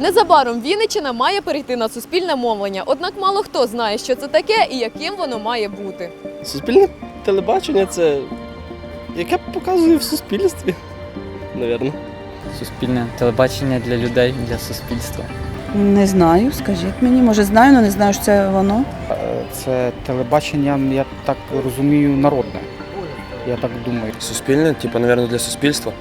Незабаром Вінниччина має перейти на суспільне мовлення, однак мало хто знає, що це таке і яким воно має бути. Суспільне телебачення це яке показує в суспільстві, навірно. Суспільне телебачення для людей, для суспільства. Не знаю, скажіть мені. Може знаю, але не знаю, що це воно. Е, Це телебачення, я так розумію, народне. Я так думаю. Суспільне, типу, напевно, для суспільства.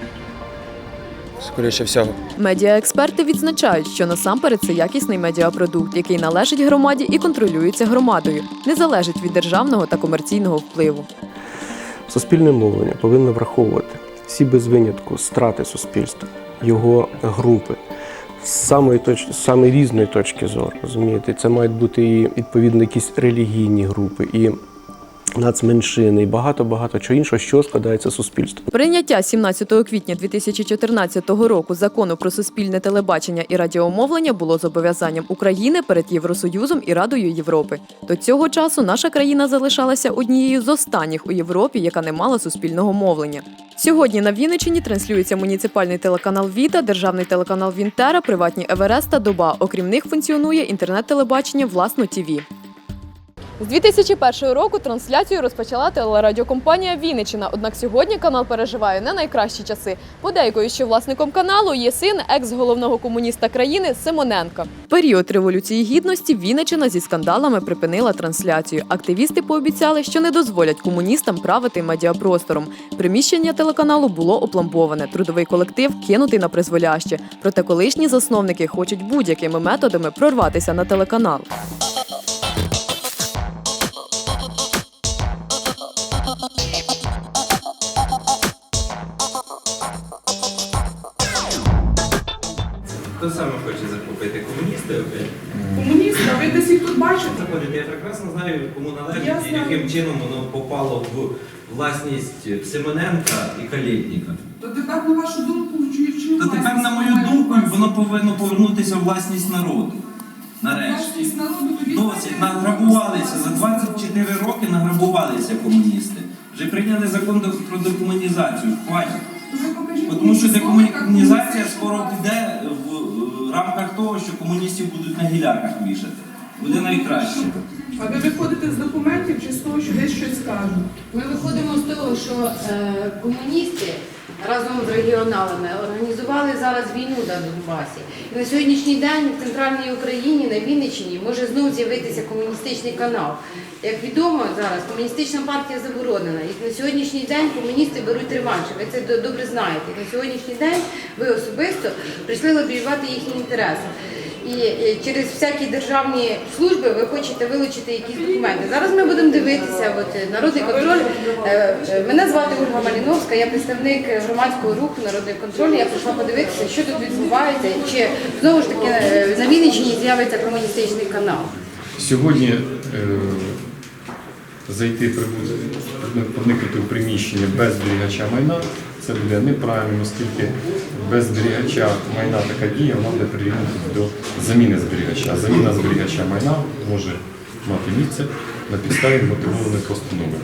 Скоріше всього. Медіаексперти відзначають, що насамперед це якісний медіапродукт, який належить громаді і контролюється громадою, не залежить від державного та комерційного впливу. Суспільне мовлення повинно враховувати всі без винятку страти суспільства, його групи з самої точки, з самої різної точки зору. Розумієте, це мають бути і відповідно якісь релігійні групи, і нацменшини, і багато багато чого іншого, що складається суспільство. Прийняття 17 квітня 2014 року закону про суспільне телебачення і радіомовлення було зобов'язанням України перед Євросоюзом і Радою Європи. До цього часу наша країна залишалася однією з останніх у Європі, яка не мала суспільного мовлення. Сьогодні на Вінниччині транслюється муніципальний телеканал Віта, державний телеканал Вінтера, приватні Еверест та Доба. Окрім них функціонує інтернет-телебачення Власно ТІВІ. З 2001 року трансляцію розпочала телерадіокомпанія Вінниччина. Однак сьогодні канал переживає не найкращі часи. Подейкою, що власником каналу є син екс-головного комуніста країни Симоненка. Період революції гідності Вінниччина зі скандалами припинила трансляцію. Активісти пообіцяли, що не дозволять комуністам правити медіапростором. Приміщення телеканалу було опломбоване. Трудовий колектив кинутий на призволяще. Проте колишні засновники хочуть будь-якими методами прорватися на телеканал. Хто саме хоче захопити? Комуністи опять? Комуністи, а ви десь їх тут бачите? Заходите, я прекрасно знаю, кому належить Я і знаю. яким чином воно попало в власність Семененка і Калєтніка. То тепер, на вашу думку, чи чи То тепер, на мою думку, воно повинно повернутися в власність народу. Нарешті. Власність народу тоді Досить награбувалися за 24 роки награбувалися комуністи. Вже прийняли закон до- про декомунізацію. Хватить. Ви покажіть Бо Тому що мені декомунізація скоро піде в е, рамках того, що комуністів будуть на гілярках вішати. Буде найкраще. А ви виходите з документів чи з того, що десь щось кажуть? Ми виходимо з того, що е, комуністи разом з регіоналами організували зараз війну на Донбасі. І на сьогоднішній день в центральній Україні на Вінниччині може знову з'явитися комуністичний канал. Як відомо зараз, комуністична партія заборонена. І на сьогоднішній день комуністи беруть реванш. Ви це добре знаєте. І на сьогоднішній день ви особисто прийшли лобіювати їхні інтереси. І е, через всякі державні служби ви хочете вилучити якісь документи. Зараз ми будемо дивитися. От е, народний контроль. Е, Мене звати Ольга Маліновська, я представник громадського руху Народний контроль. Я прийшла подивитися, що тут відбувається, чи знову ж таки на Вінниччині з'явиться комуністичний канал. Сьогодні зайти проникнути в приміщення без зберігача майна це буде неправильно, оскільки без зберігача майна така дія вона буде прирівняна до заміни зберігача. Заміна зберігача майна може мати місце на підставі мотивованої постанови.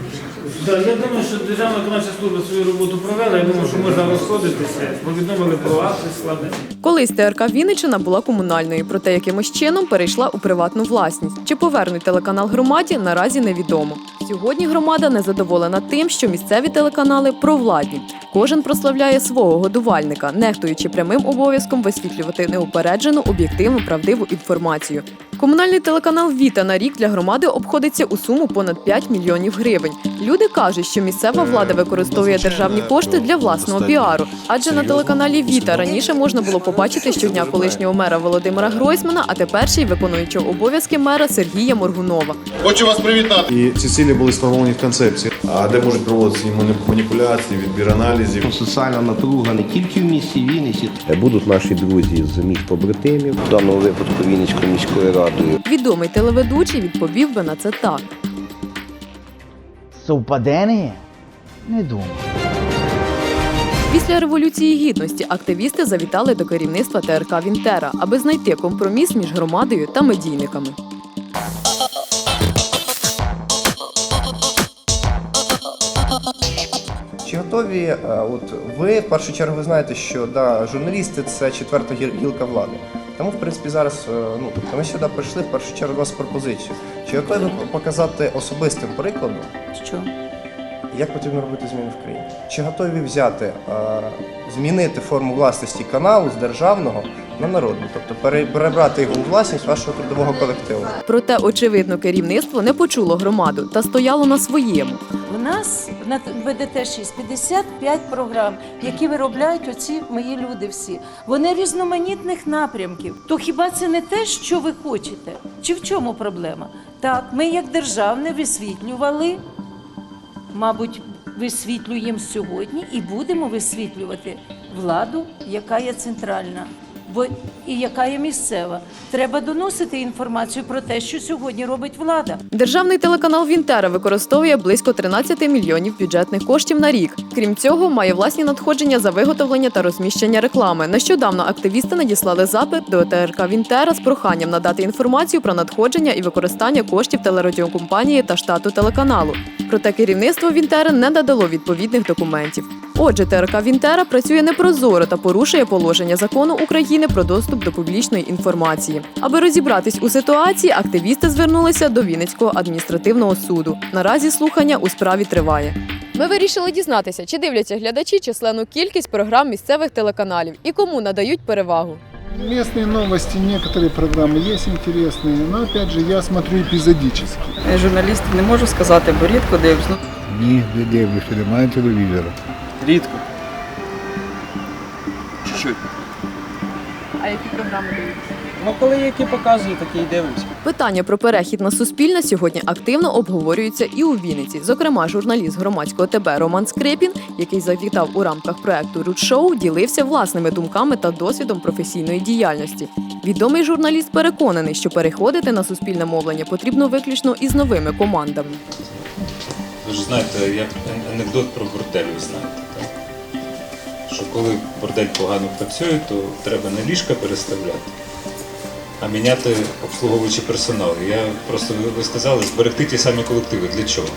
Так, я думаю, що Державна виконавча служба свою роботу провела. Я думаю, що можна розходитися. Повідомили про акти складені. Колись ТРК Вінниччина була комунальною, проте якимось чином перейшла у приватну власність. Чи повернуть телеканал громаді, наразі невідомо. Сьогодні громада незадоволена тим, що місцеві телеканали провладні. Кожен прославляє свого годувальника, нехтуючи прямим обов'язком висвітлювати неупереджену, об'єктивну, правдиву інформацію. Комунальний телеканал Віта на рік для громади обходиться у суму понад 5 мільйонів гривень. Люди кажуть, що місцева влада використовує державні кошти для власного піару, адже на телеканалі Віта раніше можна було побачити щодня колишнього мера Володимира Гройсмана, а тепер ще й виконуючого обов'язки мера Сергія Моргунова. Хочу вас привітати. І ці цілі були сформовані в концепції. А де можуть проводитися маніпуляції, відбір аналізів. Соціальна напруга не тільки в місті Вінниці. Будуть наші друзі з міст побратимів. В даному випадку Вінницькою міською радою. Відомий телеведучий відповів би на це так. Совпадення? Не думаю. Після революції гідності активісти завітали до керівництва ТРК Вінтера, аби знайти компроміс між громадою та медійниками. Готові, е, от ви в першу чергу ви знаєте, що да, журналісти це четверта гілка влади. Тому, в принципі, зараз е, ну, ми сюди прийшли в першу чергу вас з пропозицією. Чи готові ви показати особистим прикладом, Що? як потрібно робити зміни в країні? Чи готові взяти, е, змінити форму власності каналу з державного на народну, тобто перебрати його у власність вашого трудового колективу? Проте, очевидно, керівництво не почуло громаду та стояло на своєму. У нас на БДТ 6 55 програм, які виробляють оці мої люди всі. Вони різноманітних напрямків. То хіба це не те, що ви хочете? Чи в чому проблема? Так, ми як державне висвітлювали, мабуть, висвітлюємо сьогодні і будемо висвітлювати владу, яка є центральна. Бо і яка є місцева, треба доносити інформацію про те, що сьогодні робить влада. Державний телеканал Вінтера використовує близько 13 мільйонів бюджетних коштів на рік. Крім цього, має власні надходження за виготовлення та розміщення реклами. Нещодавно активісти надіслали запит до ТРК Вінтера з проханням надати інформацію про надходження і використання коштів телерадіокомпанії та штату телеканалу. Проте керівництво Вінтери не надало відповідних документів. Отже, ТРК Вінтера працює непрозоро та порушує положення закону України про доступ до публічної інформації. Аби розібратись у ситуації, активісти звернулися до Вінницького адміністративного суду. Наразі слухання у справі триває. Ми вирішили дізнатися, чи дивляться глядачі численну кількість програм місцевих телеканалів і кому надають перевагу. Местные новости, некоторые программы есть интересные, но опять же я смотрю эпизодически. Журналіст не можу сказати, бо рідко дивлюсь. Ну, Ні, не дивлюся, немає телевізора. Рідко. Чуть-чуть. А які програми дивляться? Ну, коли які показують, такі і дивимося. Питання про перехід на суспільне сьогодні активно обговорюються і у Вінниці. Зокрема, журналіст громадського ТБ Роман Скрипін, який завітав у рамках проекту Рудшоу, ділився власними думками та досвідом професійної діяльності. Відомий журналіст переконаний, що переходити на суспільне мовлення потрібно виключно із новими командами. Ви ж знаєте, як анекдот про бордель, ви знаєте? Що коли бордель погано працює, то треба не ліжка переставляти, а міняти обслуговуючий персонал. Я просто ви- сказали, зберегти ті самі колективи. Для чого?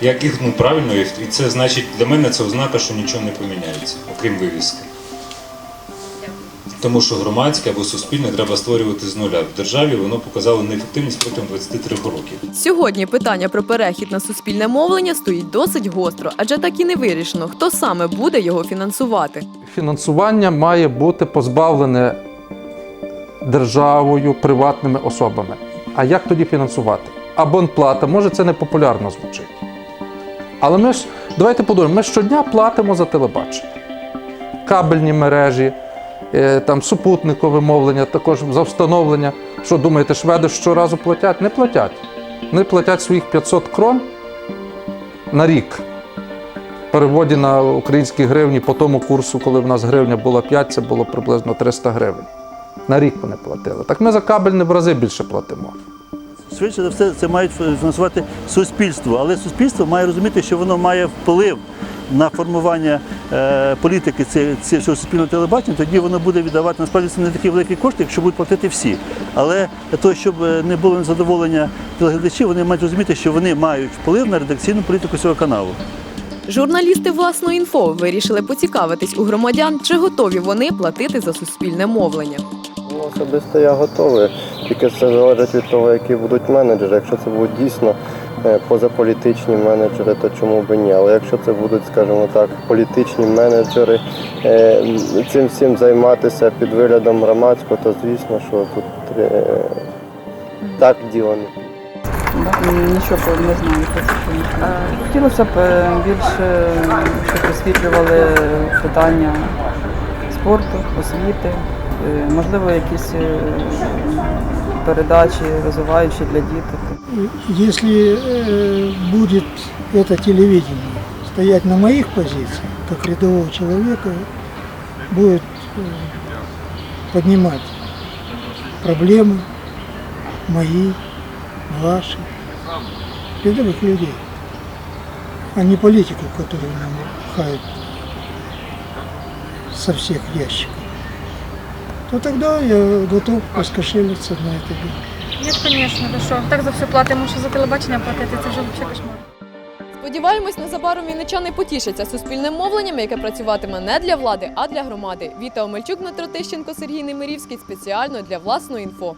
Як їх, ну правильно, і це значить для мене це ознака, що нічого не поміняється, окрім вивіски. Тому що громадське або суспільне треба створювати з нуля. В державі воно показало неефективність протягом 23 років. Сьогодні питання про перехід на суспільне мовлення стоїть досить гостро, адже так і не вирішено, хто саме буде його фінансувати. Фінансування має бути позбавлене державою, приватними особами. А як тоді фінансувати? Абонплата, може це не популярно звучить. Але ми ж, давайте подумаємо, ми щодня платимо за телебачення. Кабельні мережі, там супутникове мовлення, також за встановлення. Що думаєте, шведи щоразу платять? Не платять. Вони платять своїх 500 крон на рік. В переводі на українські гривні по тому курсу, коли в нас гривня була 5, це було приблизно 300 гривень. На рік вони платили. Так ми за кабельне в рази більше платимо. Швидше за все, це мають фінансувати суспільство, але суспільство має розуміти, що воно має вплив на формування е, політики цього суспільного телебачення, тоді воно буде віддавати насправді це не такі великі кошти, якщо будуть платити всі. Але для того, щоб е, не було незадоволення телеглядачів, вони мають розуміти, що вони мають вплив на редакційну політику цього каналу. Журналісти власної інфо вирішили поцікавитись у громадян, чи готові вони платити за суспільне мовлення. Ну, особисто я готовий. Тільки це залежить від того, які будуть менеджери. Якщо це будуть дійсно позаполітичні менеджери, то чому б ні? Але якщо це будуть, скажімо так, політичні менеджери, е, цим всім займатися під виглядом громадського, то звісно, що тут е, так діло не. Нічого не знаю. Е, Хотілося б е, більше, щоб освітлювали питання спорту, освіти, е, можливо, якісь е, передачі розвиваючі для діток. Если э, будет это телевидение стоять на моих позициях, как рядового человека, будет э, поднимать проблемы мои, ваши, рядовых людей, а не политиков, которые нам пхают со всех ящиков, то тогда я готов раскошелиться на это дело. Ні, звісно, ви що? Так за все платимо, що за телебачення платити, це вже взагалі кошмар. Сподіваємось, незабаром вінничани потішаться суспільним мовленням, яке працюватиме не для влади, а для громади. Віта Омельчук, Дмитро Тищенко, Сергій Немирівський спеціально для власної інфо.